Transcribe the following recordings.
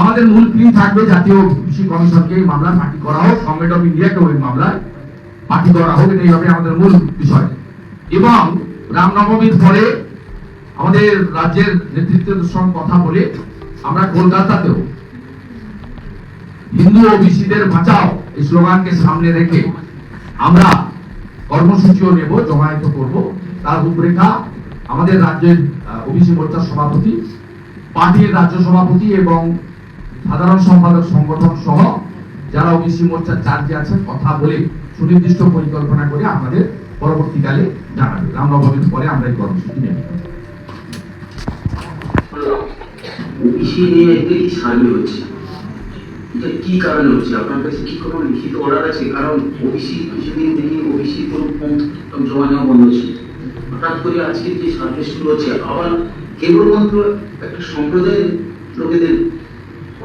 আমাদের মূল প্লিন থাকবে জাতীয় কৃষি কমিশনকে এই মামলা পার্টি করা হোক গভর্নমেন্ট অফ ইন্ডিয়াকে ওই মামলায় পার্টি করা হোক, এটাই হবে আমাদের মূল বিষয়। এবং রামনবমীর পরে আমাদের রাজ্যের নেতৃত্বের সঙ্গে কথা বলে আমরা কলকাতাতেও হিন্দু ও বিসিদের বাঁচাও এই স্লোগানকে সামনে রেখে আমরা কর্মসূচিও নেব, জমায়েত করব। তার রূপরেখা আমাদের রাজ্যের ওবিসি মোর্চার সভাপতি, পার্টির রাজ্য সভাপতি এবং সাধারণ সম্পাদক সংগঠন সহ যারা ওবিসি মোর্চার চার্জে আছেন, কথা বলে সুনির্দিষ্ট পরিকল্পনা করে আমাদের পরবর্তীকালে জানাবে রামনবমীর পরে আমরা এই কর্মসূচি নেব। ওবিসি নিয়ে হচ্ছে। এটা কি কারণে হচ্ছে? আপনার কাছে কি কোনো লিখিত অর্ডার আছে? কারণ ওবিসি, কিছুদিন দেখি ওবিসি কোনো জমা নেওয়া বন্ধ হঠাৎ করে আজকে যে সার্ভে শুরু হচ্ছে, আবার কেবলমাত্র একটা সম্প্রদায়ের লোকেদের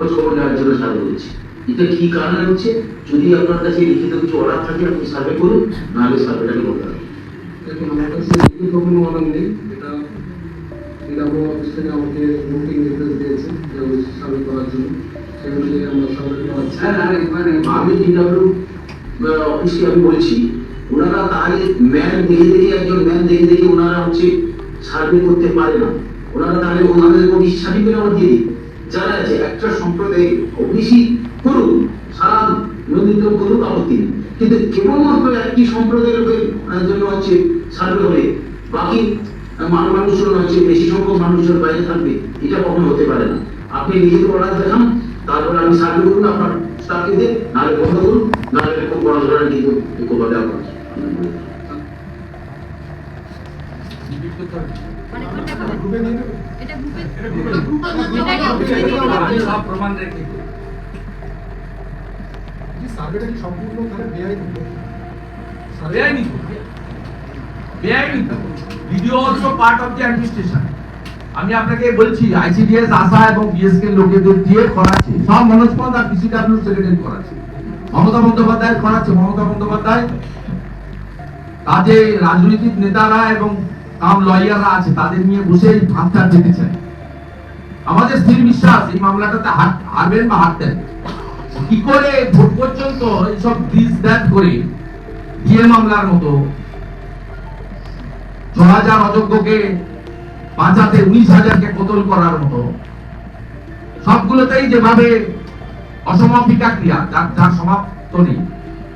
খোঁজ খবর নেওয়ার জন্য সার্ভে হচ্ছে এটা কি কারণে হচ্ছে? যদি আপনার কাছে লিখিত কিছু অর্ডার থাকে আপনি সার্ভে করুন নাহলে সার্ভেটাকে করতে হবে দেখুন আমার কাছে লিখিত কোনো অর্ডার নেই। এটা ডিডাব্লিউ অফিস থেকে আমাকে বুকিং নির্দেশ দিয়েছে যে সার্ভে করার জন্য। সেই আমরা সার্ভে করাচ্ছি হ্যাঁ হ্যাঁ মানে আমি ডিডাব্লিউ অফিসকে আমি বলছি ওনারা তাহলে ম্যান দেখে দেখে একজন ম্যান দেখে দেখে ওনারা হচ্ছে সার্ভে করতে পারে না। ওনারা তাহলে ওনাদের ওবিসি সার্টিফিকেট আমার দিয়ে দিই। যারা আছে একটা সম্প্রদায় ওবিসি করুন সারা নদীতম করুক আপত্তি কিন্তু কেবলমাত্র একটি সম্প্রদায়ের লোকের জন্য হচ্ছে সার্ভে হবে। বাকি মান- মানুষজন হচ্ছে বেশি সংখ্যক মানুষজন বাইরে থাকবে, এটা কখনো হতে পারে না। আপনি লিখিত অর্ডার দেখান, তারপরে আমি সার্ভে করুন, আপনার স্টাফকে দিয়ে নাহলে বন্ধ করুন, নাহলে খুব বড় ধরনের কিন্তু মানে কোনটা গ্রুপে এটা গ্রুপে এটা গ্রুপে সব প্রমাণ রেখে এই সার্ভেটা কি সম্পূর্ণ তাহলে বেআইনি? বেআইনি বেআইনি video also part of the administration আমি আপনাকে বলছি আইসিডিএস আশা এবং বিএসকে লোকেদের দিয়ে করাচ্ছে। সব মনোজ পন্থ আর পিসিডব্লিউ সেক্রেটারি করাচ্ছে। মমতা বন্দ্যোপাধ্যায় করাচ্ছে। মমতা বন্দ্যোপাধ্যায় কাজে রাজনৈতিক নেতারা এবং কাম লয়াররা আছে, তাদের নিয়ে বসে পেতেছেন আমাদের স্থির বিশ্বাস, এই মামলাটাতে হারবেন বা হারতেন কি করে ভোট পর্যন্ত এইসব দিস দ্যাট করে মামলার মতো? ছ হাজার অযোগ্যকে বাঁচাতে, উনিশ হাজারকে কতল করার মতো? সবগুলোতেই যেভাবে অসমাপিকা ক্রিয়া, যার যার সমাপ্ত নেই,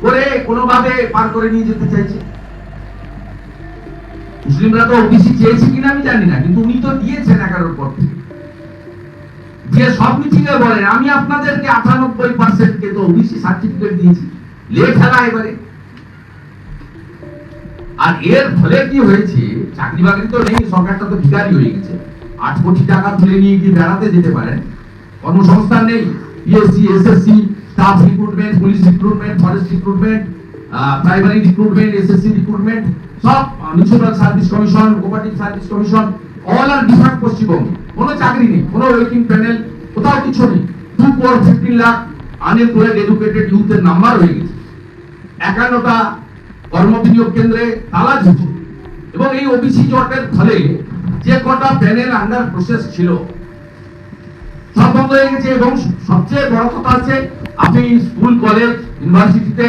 করে কোনোভাবে পার করে নিয়ে যেতে চাইছে। মুসলিমরা তো ওবিসি চেয়েছে কিনা আমি জানি না, কিন্তু উনি তো দিয়েছেন এগারোর পর থেকে। যে সব মিটিংয়ে বলেন, আমি আপনাদেরকে আটানব্বই তো ওবিসি সার্টিফিকেট দিয়েছি। লে ফেলা এবারে। আর এর ফলে কি হয়েছে, চাকরি বাকরি তো নেই, সরকারটা তো ভিকারি হয়ে গেছে। আট কোটি টাকা তুলে নিয়ে গিয়ে বেড়াতে যেতে পারেন। কর্মসংস্থান নেই PSC SSC staff recruitment police recruitment forest recruitment primary recruitment SSC recruitment সব municipal service commission cooperative service commission all আর ডিফারেন্ট পশ্চিমবঙ্গে কোনো চাকরি নেই, কোনো ওয়েটিং প্যানেল কোথাও কিছু নেই। Two crore fifteen lakh unemployed educated ইউথের number হয়ে গেছে। একান্নটা কর্মবিনিয়োগ কেন্দ্রে তালা ঝুলছে এবং এই ওবিসি জটের ফলে যে কটা প্যানেল আন্ডার প্রসেস ছিল, সব বন্ধ হয়ে গেছে। এবং সবচেয়ে বড় কথা হচ্ছে, আপনি স্কুল কলেজ ইউনিভার্সিটিতে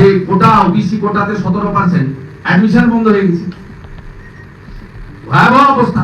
যে কোটা ওবিসি কোটাতে সতেরো পার্সেন্ট অ্যাডমিশন বন্ধ হয়ে গেছে। ভয়াবহ অবস্থা।